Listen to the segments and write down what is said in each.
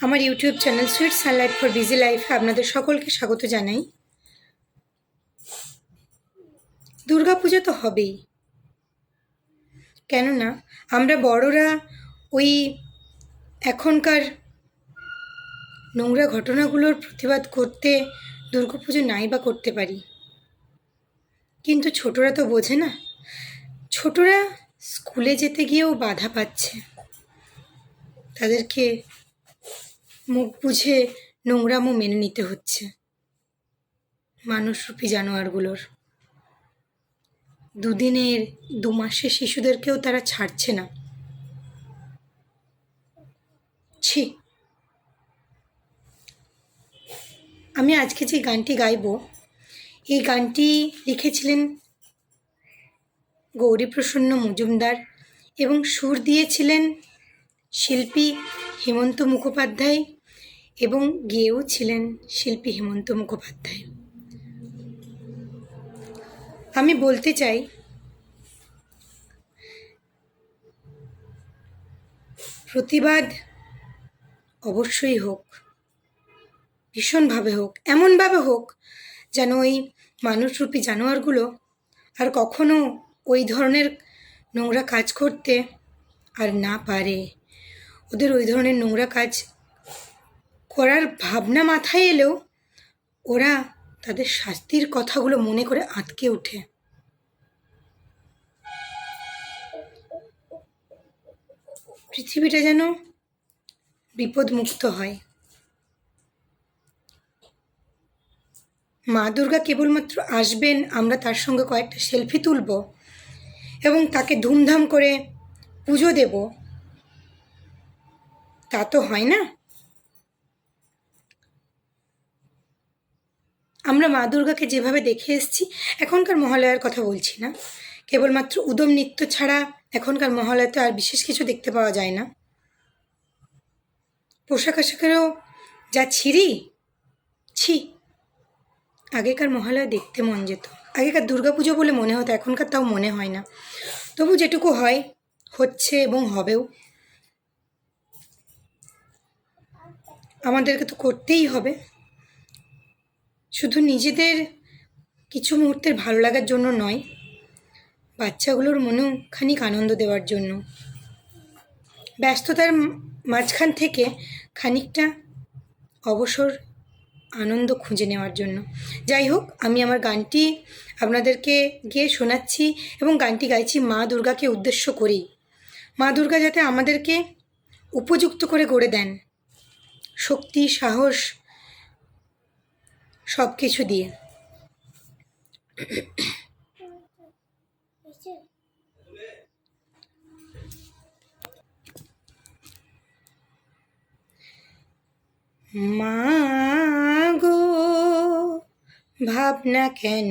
আমার YouTube channel Sweet Sunlight for busy লাইফে আপনাদের সকলকে স্বাগত জানাই। দুর্গাপুজো তো হবেই। কেননা আমরা বড়রা ওই এখনকার নোংরা ঘটনাগুলোর প্রতিবাদ করতে দুর্গাপুজো নাই বা করতে পারি। কিন্তু ছোটরা তো বোঝে না। ছোটরা স্কুলে যেতে গিয়েও বাধা পাচ্ছে। তাদেরকে মুখ বুঝে নোংরামও মেনে নিতে হচ্ছে। মানুষরূপী জানোয়ারগুলোর। দুদিনের দু মাসের শিশুদেরকেও তারা ছাড়ছে না। ছি। আমি আজকে যে গানটি গাইব, এই গানটি লিখেছিলেন গৌরীপ্রসন্ন মজুমদার এবং সুর দিয়েছিলেন শিল্পী হেমন্ত মুখোপাধ্যায় এবং গেয়েও ছিলেন শিল্পী হেমন্ত মুখোপাধ্যায়। আমি বলতে চাই, প্রতিবাদ অবশ্যই হোক, ভীষণভাবে হোক, এমনভাবে হোক যেন ওই মানুষরূপী জানোয়ারগুলো আর কখনো ওই ধরনের নোংরা কাজ করতে আর না পারে। ওদের ওই ধরনের নোংরা কাজ করার ভাবনা মাথায় এলেও ওরা তাদের শাস্তির কথাগুলো মনে করে আটকে ওঠে। পৃথিবীটা যেন বিপদমুক্ত হয়। মা দুর্গা কেবলমাত্র আসবেন, আমরা তার সঙ্গে কয়েকটা সেলফি তুলব এবং তাকে ধুমধাম করে পুজো দেব। তা তো হয় না। আমরা মা দুর্গাকে যেভাবে দেখে এসছি, এখনকার মহালয়ার কথা বলছি না। কেবলমাত্র উদম নৃত্য ছাড়া এখনকার মহালয়াতে আর বিশেষ কিছু দেখতে পাওয়া যায় না। পোশাক আশাকেরও যা ছিঁড়ি, ছি, আগেকার মহালয়া দেখতে মন যেত। আগেকার দুর্গাপুজো বলে মনে হতো, এখনকার তাও মনে হয় না। তবু যেটুকু হয়, হচ্ছে এবং হবেও। আমাদেরকে তো করতেই হবে। শুধু নিজেদের কিছু মুহূর্তের ভালো লাগার জন্য নয়, বাচ্চাগুলোর মনেও খানিক আনন্দ দেওয়ার জন্য। ব্যস্ততার মাঝখান থেকে খানিকটা অবসর, আনন্দ খুঁজে নেওয়ার জন্য। যাই হোক, আমি আমার গানটি আপনাদেরকে গিয়ে শোনাচ্ছি এবং গানটি গাইছি মা দুর্গাকে উদ্দেশ্য করেই। মা দুর্গা যাতে আমাদেরকে উপযুক্ত করে গড়ে দেন। শক্তি সাহস সব কিছু দিয়ে। মা গো ভাবনা কেন?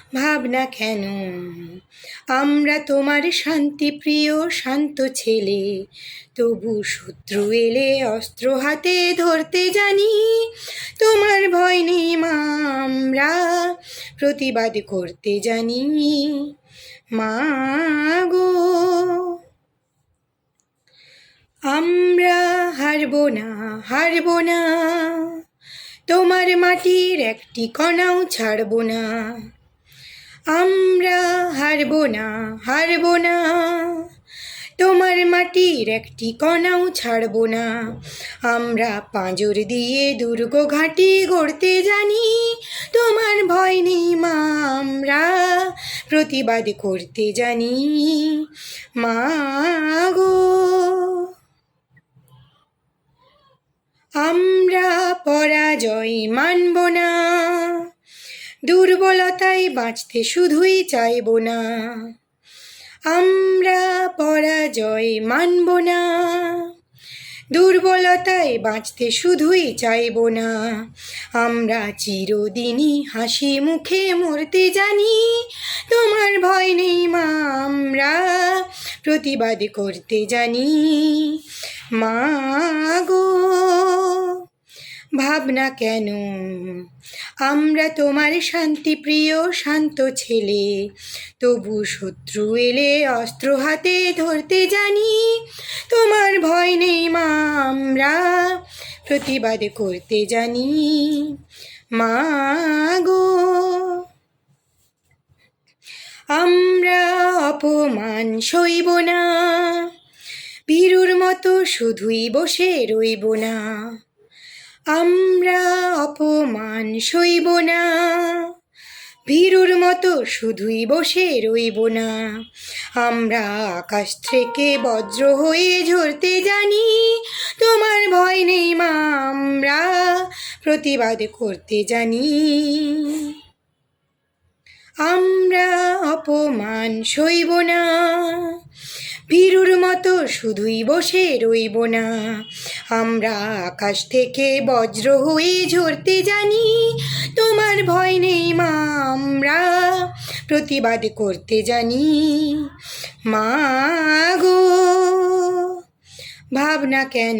ভাবনা কেন? আমরা তোমার শান্তি প্রিয়, শান্ত ছেলে। তবু শত্রু এলে অস্ত্র হাতে ধরতে জানি। তোমার ভয় নেই মা, আমরা প্রতিবাদ করতে জানি। মা গো, আমরা হারব না হারব না। তোমার মাটির একটি কণাও ছাড়ব না। আমরা হারব না হারব না। তোমার মাটির একটি কণাও ছাড়ব না। আমরা পাঁজর দিয়ে দুর্গ ঘাটি গড়তে জানি, তোমার ভয় নেই মা, আমরা প্রতিবাদ করতে জানি। মা গো। আমরা পরাজয় মানব না দুর্বলতায় বাঁচতে শুধুই চাইব না। আমরা পরাজয় মানব না। দুর্বলতায় বাঁচতে শুধুই চাইব না। আমরা চিরদিনই হাসি মুখে মরতে জানি। তোমার ভয় নেই মা, আমরা প্রতিবাদ করতে জানি। মা গো। ভাবনা কেন? আমরা তোমার শান্তি প্রিয়, শান্ত ছেলে। তবু শত্রু এলে অস্ত্র হাতে ধরতে জানি, তোমার ভয় নেই মা, আমরা প্রতিবাদ করতে জানি। মা গো, আমরা অপমান সইব না, বীরুর মতো শুধুই বসে রইব না। আমরা অপমান সইব না। ভীরুর মতো শুধুই বসে রইব না। আমরা আকাশ থেকে বজ্র হয়ে ঝরতে জানি। তোমার ভয় নেই মা, আমরা প্রতিবাদ করতে জানি। আমরা অপমান সইব না। ভীরুর মতো শুধুই বসে রইব না। আমরা আকাশ থেকে বজ্র হয়ে ঝরতে জানি, তোমার ভয় নেই মা, আমরা প্রতিবাদ করতে জানি। মা গো, ভাবনা কেন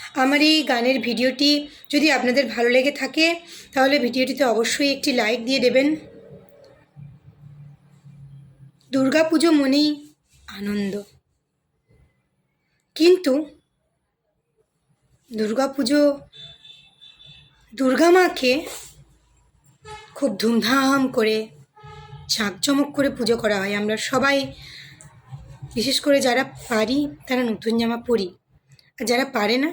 আমার এই গানের ভিডিওটি যদি আপনাদের ভালো লেগে থাকে, তাহলে ভিডিওটিতে অবশ্যই একটি লাইক দিয়ে দেবেন। দুর্গা পুজো মনেই আনন্দ। কিন্তু দুর্গা পুজো দুর্গা মাকে খুব ধুমধাম করে জাঁকজমক করে পুজো করা হয়। আমরা সবাই, বিশেষ করে যারা পারি, তারা নতুন জামা পরি। আর যারা পারে না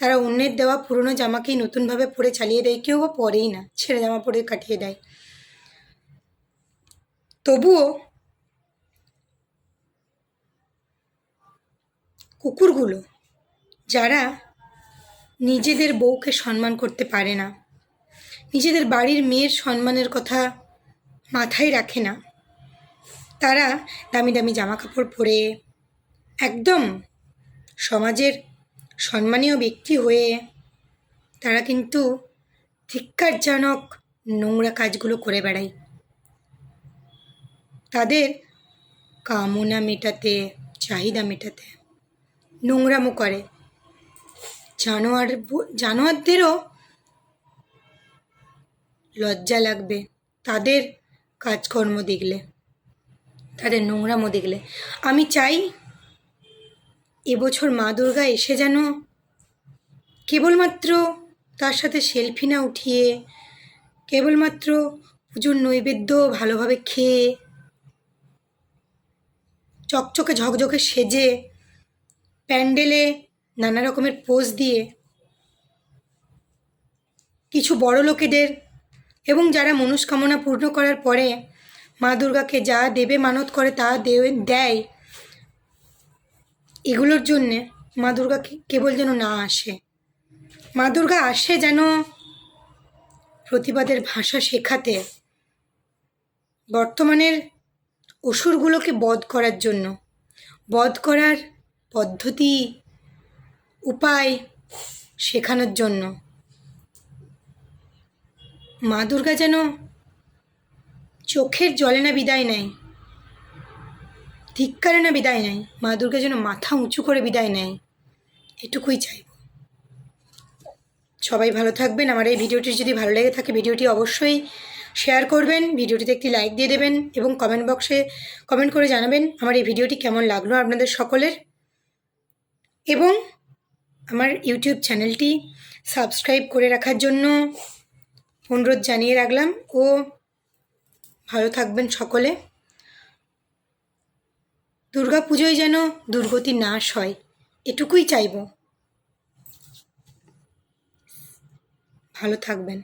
তারা অন্যের দেওয়া পুরনো জামাকেই নতুনভাবে পরে চালিয়ে দেয়, কেউ বা পরেই না, ছেঁড়ে জামা পরে কাটিয়ে দেয়। তবুও কুকুরগুলো, যারা নিজেদের বউকে সম্মান করতে পারে না, নিজেদের বাড়ির মেয়ের সম্মানের কথা মাথায় রাখে না, তারা দামি দামি জামা কাপড় পরে একদম সমাজের সম্মানীয় ব্যক্তি হয়ে তারা কিন্তু ধিক্কারজনক নোংরা কাজগুলো করে বেড়ায়। তাদের কামনা মেটাতে, চাহিদা মেটাতে নোংরামো করে। জানোয়ার জানোয়ারদেরও লজ্জা লাগবে তাদের কাজকর্ম দেখলে, তাদের নোংরামো দেখলে। আমি চাই এবছর মা দুর্গা এসে যেন কেবলমাত্র তার সাথে সেলফি না উঠিয়ে, কেবলমাত্র পুজোর নৈবেদ্য ভালোভাবে খেয়ে, চকচকে ঝকঝকে সেজে, প্যান্ডেলে নানা রকমের পোজ দিয়ে কিছু বড় লোকেদের এবং যারা মনস্কামনা পূর্ণ করার পরে মা দুর্গাকে যা দেবে মানত করে তা দেয় এগুলোর জন্যে মা দুর্গা কেবল যেন না আসে। মা দুর্গা আসে যেন প্রতিবাদের ভাষা শেখাতে, বর্তমানের অসুরগুলোকে বধ করার জন্য। বধ করার পদ্ধতি, উপায় শেখানোর জন্য। মা দুর্গা যেন চোখের জলে না বিদায় নেয়। ধিক্কারে না বিদায় নেয়? মা দুর্গা যেন মাথা উঁচু করে বিদায় নেয়। এটুকুই চাইব। সবাই ভালো থাকবেন। আমার এই ভিডিওটি যদি ভালো লেগে থাকে, ভিডিওটি অবশ্যই শেয়ার করবেন। ভিডিওটিতে একটি লাইক দিয়ে দেবেন এবং কমেন্ট বক্সে কমেন্ট করে জানাবেন আমার এই ভিডিওটি কেমন লাগল আপনাদের সকলের। এবং আমার ইউটিউব চ্যানেলটি সাবস্ক্রাইব করে রাখার জন্য অনুরোধ জানিয়ে রাখলাম ও ভালো থাকবেন সকলে। দুর্গা পুজোয় যেন দুর্গতি নাশ হয় এটুকুই চাইব। ভালো থাকবেন।